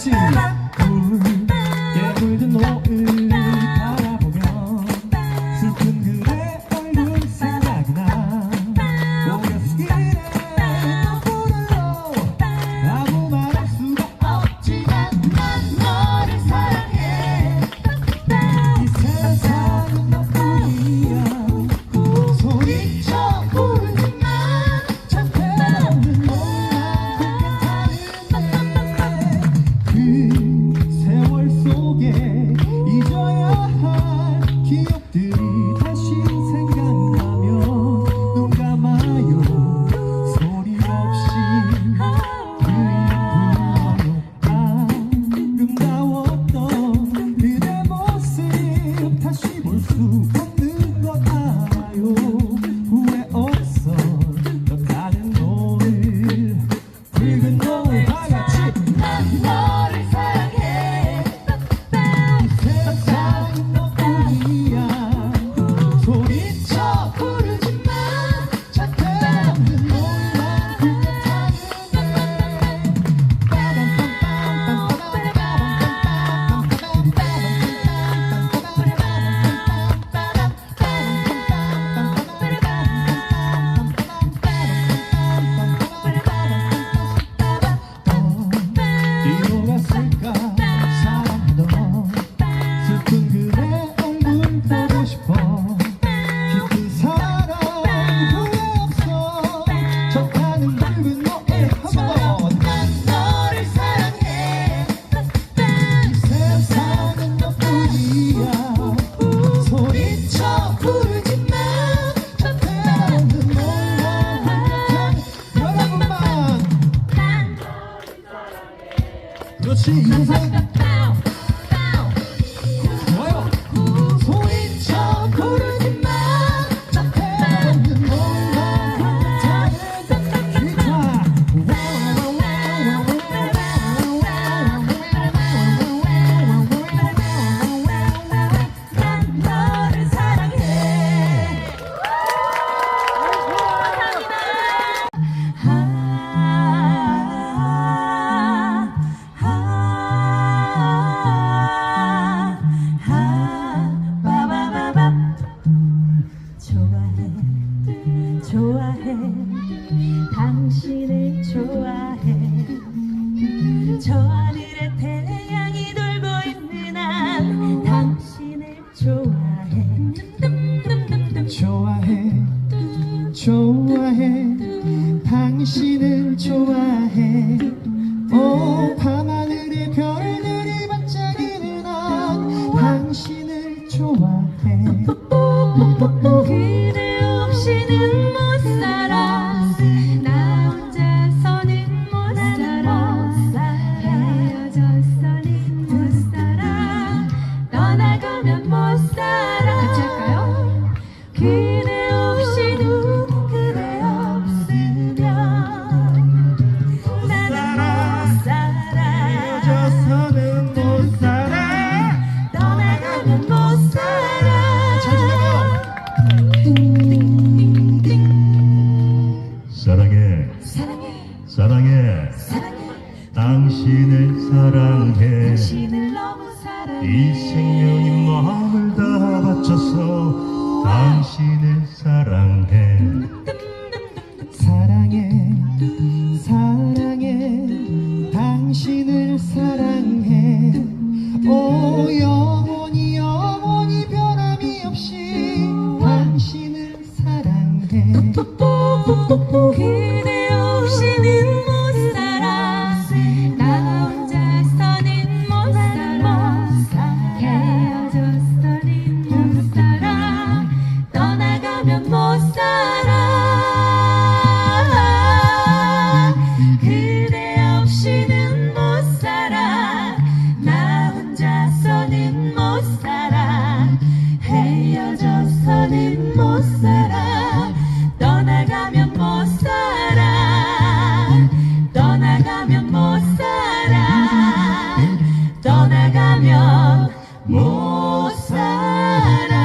敬我七十三 당신을 좋아해. 어, 오 밤하늘의 별들이 반짝이는 난 당신을 좋아해. 기대 없이는 못 살아. 사랑해. 사랑해. 사랑해. 당신을 사랑해. 이 생명이 마음을 다 바쳐서 당신을 사랑해. 떠나가면 못 살아. 떠나가면 못 살아.